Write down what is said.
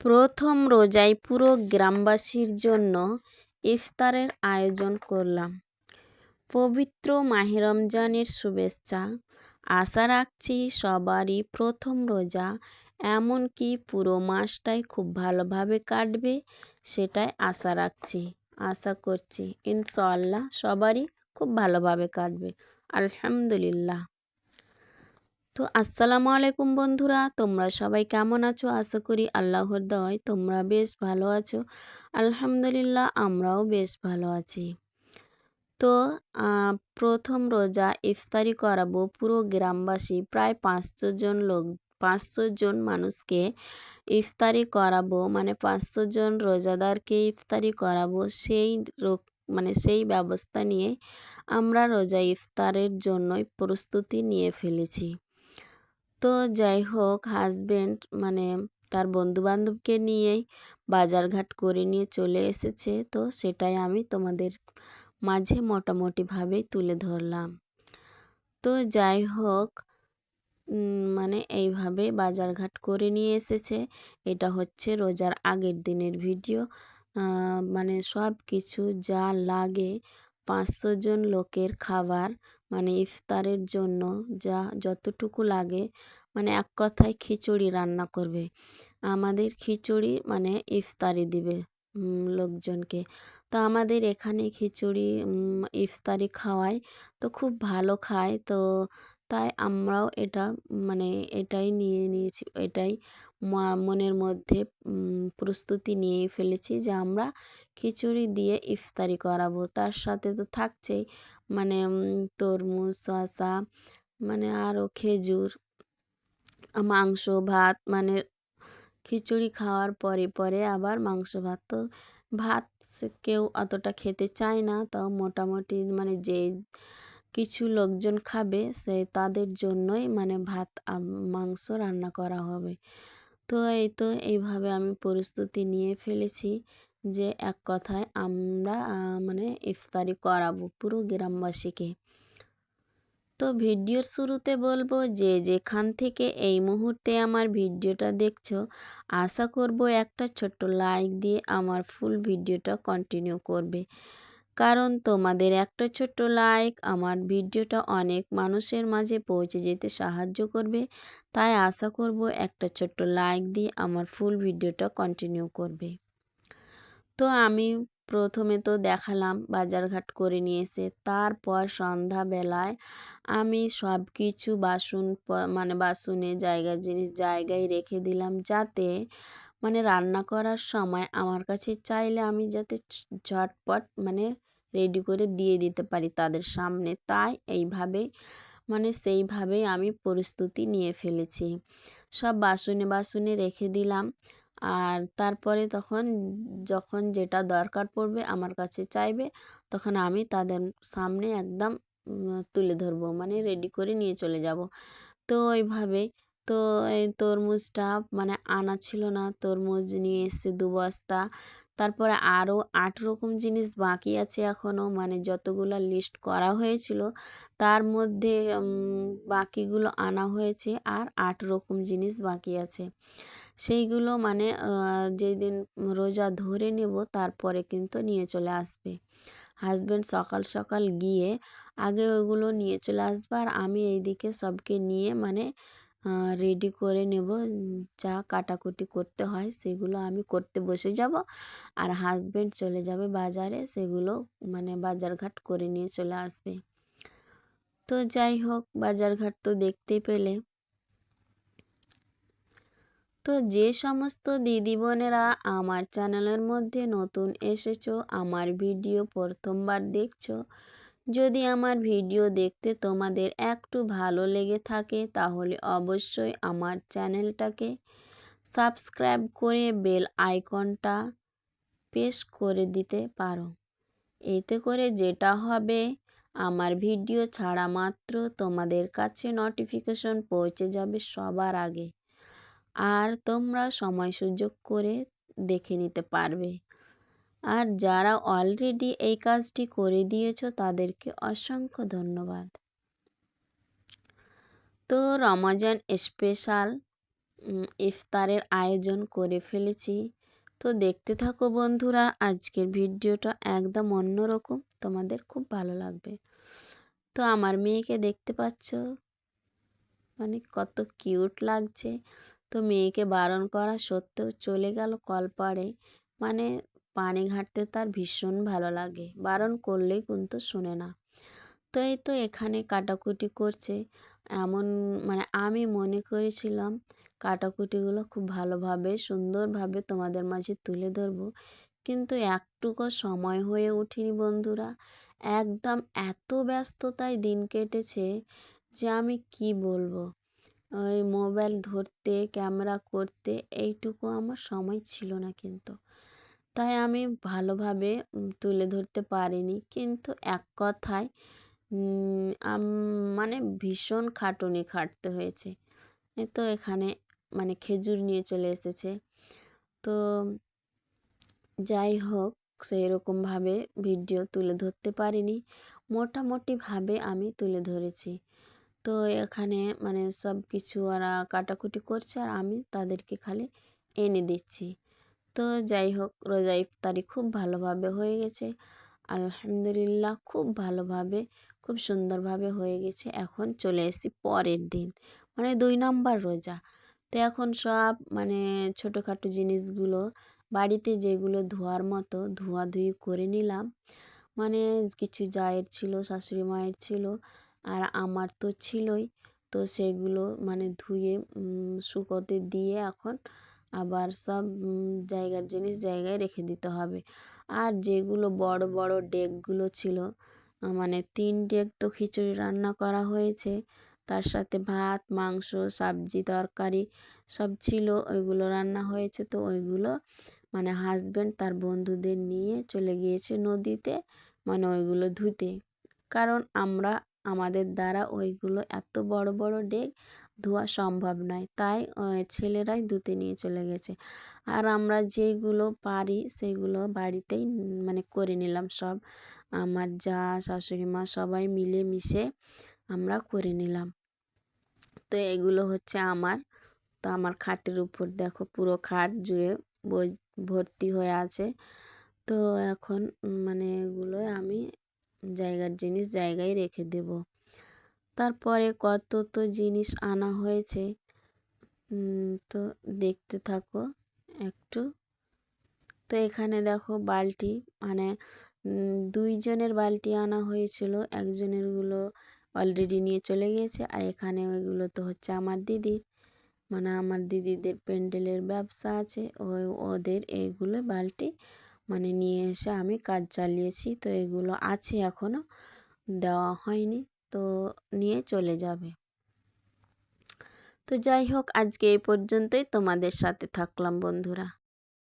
প্রথম রোজায় পুরো গ্রামবাসীর জন্য ইফতারের আয়োজন করলাম। পবিত্র মাহে রমজানের শুভেচ্ছা। আশা রাখছি সবারই প্রথম রোজা, এমনকি পুরো মাসটাই খুব ভালোভাবে কাটবে সেটাই আশা রাখছি। আশা করছি ইনশাল্লাহ সবারই খুব ভালোভাবে কাটবে। আলহামদুলিল্লাহ। তো আসসালামু আলাইকুম বন্ধুরা, তোমরা সবাই কেমন আছো? আশা করি আল্লাহর দয় তোমরা বেশ ভালো আছো। আলহামদুলিল্লাহ, আমরাও বেশ ভালো আছি। তো প্রথম রোজা ইফতারি করাবো পুরো গ্রামবাসী, প্রায় পাঁচশো জন লোক, পাঁচশো জন মানুষকে ইফতারি করাবো মানে পাঁচশো জন রোজাদারকে ইফতারি করাবো, সেই রোগ মানে সেই ব্যবস্থা নিয়ে আমরা রোজা ইফতারের জন্যই প্রস্তুতি নিয়ে ফেলেছি। তো যাই হোক হাজব্যান্ড মানে তার বন্ধুবান্ধবকে নিয়েই বাজারঘাট করে নিয়ে চলে এসেছে। তো সেটাই আমি তোমাদের মাঝে মোটামুটিভাবেই তুলে ধরলাম। তো যাই হোক মানে এইভাবে বাজারঘাট করে নিয়ে এসেছে। এটা হচ্ছে রোজার আগের দিনের ভিডিও। মানে সব কিছু যা লাগে পাঁচশো জন লোকের খাবার মানে ইফতারের জন্য যা যতটুকু লাগে মানে এক কথায় খিচুড়ি রান্না করবে। আমাদের খিচুড়ি মানে ইফতারি দিবে লোকজনকে। তো আমাদের এখানে খিচুড়ি ইফতারি খাওয়ায়, তো খুব ভালো খায়। তো তাই আমরাও এটা মানে এটাই নিয়ে নিয়েছি, এটাই মনের মধ্যে প্রস্তুতি নিয়ে ফেলেছি যে আমরা খিচুড়ি দিয়ে ইফতারি করাবো। তার সাথে তো থাকছেই মানে তরমুজ, শসা মানে আরও খেজুর, মাংস, ভাত মানে খিচুড়ি খাওয়ার পরে পরে আবার মাংস, ভাত। তো ভাত কেউ অতটা খেতে চায় না। তাও মোটামুটি মানে যে কিছু লোকজন খাবে, সে তাদের জন্যই মানে ভাত মাংস রান্না করা হবে। তো এই তো এইভাবে আমি প্রস্তুতি নিয়ে ফেলেছি যে এক কথায় আমরা মানে ইফতারি করাবো পুরো গ্রামবাসীকে। তো ভিডিওর শুরুতে বলব যে যেখান থেকে এই মুহূর্তে আমার ভিডিওটা দেখছ, আশা করব একটা ছোট্ট লাইক দিয়ে আমার ফুল ভিডিওটা কন্টিনিউ করবে। কারণ তোমাদের একটা ছোট্ট লাইক আমার ভিডিওটা অনেক মানুষের মাঝে পৌঁছে যেতে সাহায্য করবে। তাই আশা করব একটা ছোট্ট লাইক দিয়ে আমার ফুল ভিডিওটা কন্টিনিউ করবে। তো আমি প্রথমে তো দেখালাম, বাজারঘাট করে নিয়ে এসে তারপর সন্ধ্যাবেলায় আমি সব কিছু বাসন মানে বাসনে জায়গার জিনিস জায়গায় রেখে দিলাম যাতে মানে রান্না করার সময় আমার কাছে চাইলে আমি যাতে ঝটপট মানে রেডি করে দিয়ে দিতে পারি তাদের সামনে। তাই এইভাবে মানে সেইভাবেই আমি প্রস্তুতি নিয়ে ফেলেছি। সব বাসনে বাসনে রেখে দিলাম। আর তারপরে তখন যখন যেটা দরকার পড়বে আমার কাছে চাইবে, তখন আমি তাদের সামনে একদম তুলে ধরবো মানে রেডি করে নিয়ে চলে যাব। তো ওইভাবে তো এই তরমুজটা মানে আনা ছিল না। তরমুজ নিয়ে এসছে দু বস্তা। তারপরে আরও আট রকম জিনিস বাকি আছে এখনও। মানে যতগুলো লিস্ট করা হয়েছিল, তার মধ্যে বাকিগুলো আনা হয়েছে আর আট রকম জিনিস বাকি আছে। সেইগুলো মানে যেই দিন রোজা ধরে নেব, তারপরে কিন্তু নিয়ে চলে আসবে। হাজব্যান্ড সকাল সকাল গিয়ে আগে ওইগুলো নিয়ে চলে আসবে আর আমি এইদিকে সবকে নিয়ে মানে রেডি করে নেব। যা কাটাকুটি করতে হয় সেগুলো আমি করতে বসে যাব আর হাজব্যান্ড চলে যাবে বাজারে সেগুলো মানে বাজারঘাট করে নিয়ে চলে আসবে। তো যাই হোক, বাজারঘাট তো দেখতে পেলে। তো যে সমস্ত দিদি বোনেরা আমার চ্যানেলের মধ্যে নতুন এসেছ, আমার ভিডিও প্রথমবার দেখছ যদি আমার ভিডিও দেখতে তোমাদের একটু ভালো লেগে থাকে, তাহলে অবশ্যই আমার চ্যানেলটাকে সাবস্ক্রাইব করে বেল আইকনটা পেশ করে দিতে পারো। এতে করে যেটা হবে, আমার ভিডিও ছাড়া মাত্র তোমাদের কাছে নোটিফিকেশন পৌঁছে যাবে সবার আগে। আর তোমরা সময় সুযোগ করে দেখে নিতে পারবে। আর যারা অলরেডি এই কাজটি করে দিয়েছ, তাদেরকে অসংখ্য ধন্যবাদ। তো রমজান স্পেশাল ইফতারের আয়োজন করে ফেলেছি। তো দেখতে থাকো বন্ধুরা, আজকের ভিডিওটা একদম অন্যরকম, তোমাদের খুব ভালো লাগবে। তো আমার মেয়েকে দেখতে পাচ্ছ মানে কত কিউট লাগছে। তো মেয়েকে বারণ করা সত্ত্বেও চলে গেল কলপাড়ে মানে পানি ঘাটতে তার ভীষণ ভালো লাগে। বারণ করলেই কিন্তু শোনে না। তো এই তো এখানে কাটাকুটি করছে। এমন মানে আমি মনে করেছিলাম কাটাকুটিগুলো খুব ভালোভাবে, সুন্দরভাবে তোমাদের মাঝে তুলে ধরবো। কিন্তু একটুকু সময় হয়ে ওঠেনি বন্ধুরা। একদম এত ব্যস্ততায় দিন কেটেছে যে আমি কি বলব? ওই মোবাইল ধরতে, ক্যামেরা করতে, এইটুকু আমার সময় ছিল না কিন্তু। তাই আমি ভালোভাবে তুলে ধরতে পারিনি। কিন্তু এক কথায় মানে ভীষণ খাটুনি খাটতে হয়েছে। তো এখানে মানে খেজুর নিয়ে চলে এসেছে। তো যাই হোক সেই রকমভাবে ভিডিও তুলে ধরতে পারিনি। মোটামুটিভাবে আমি তুলে ধরেছি। তো এখানে মানে সব কিছু ওরা কাটাকুটি করছে আর আমি তাদেরকে খালি এনে দিচ্ছি। তো যাই হোক, রোজা ইফতারি খুব ভালোভাবে হয়ে গেছে। আলহামদুলিল্লাহ খুব ভালোভাবে, খুব সুন্দরভাবে হয়ে গেছে। এখন চলে এসেছি পরের দিন মানে দুই নম্বর রোজা। তো এখন সব মানে ছোটোখাটো জিনিসগুলো, বাড়িতে যেগুলো ধোয়ার মতো, ধোয়াধুয়ি করে নিলাম। মানে কিছু জায়ের ছিল, শাশুড়ি মায়ের ছিল, আর আমার তো ছিলই। তো সেগুলো মানে ধুয়ে শুকোতে দিয়ে এখন আবার সব জায়গার জিনিস জায়গায় রেখে দিতে হবে। আর যেগুলো বড় বড় ডেকগুলো ছিল মানে তিন ডেক তো খিচুড়ি রান্না করা হয়েছে, তার সাথে ভাত, মাংস, সবজি, তরকারি সব ছিল, ওইগুলো রান্না হয়েছে। তো ওইগুলো মানে হাজব্যান্ড তার বন্ধুদের নিয়ে চলে গিয়েছে নদীতে মানে ওইগুলো ধুতে। কারণ আমরা, আমাদের দ্বারা ওইগুলো এত বড় বড় ডেক ধোয়া সম্ভব নয়। তাই ছেলেরাই ধুতে নিয়ে চলে গেছে। আর আমরা যেগুলো পারি সেগুলো বাড়িতেই মানে করে নিলাম সব। আমার যা, শাশুড়ি মা সবাই মিলে মিশে আমরা করে নিলাম। তো এগুলো হচ্ছে আমার। তো আমার খাটের উপর দেখো পুরো খাট জুড়ে ভর্তি হয়ে আছে। তো এখন মানে এগুলো আমি জায়গার জিনিস জায়গায় রেখে দেব। তারপরে কত তো জিনিস আনা হয়েছে। তো দেখতে থাকো একটু। তো এখানে দেখো বালতি মানে দুইজনের বালতি আনা হয়েছিল। একজনেরগুলো অলরেডি নিয়ে চলে গিয়েছে আর এখানে ওইগুলো তো হচ্ছে আমার দিদির। মানে আমার দিদিদের প্যান্ডেলের ব্যবসা আছে ওই ওদের এইগুলো বালতি মানে নিয়ে এসে আমি কাজ চালিয়েছি। তো এগুলো আছে এখনও দেওয়া হয়নি। তো নিয়ে চলে যাবে। তো যাই হোক আজকে এই পর্যন্তই। তোমাদের সাথে থাকলাম বন্ধুরা।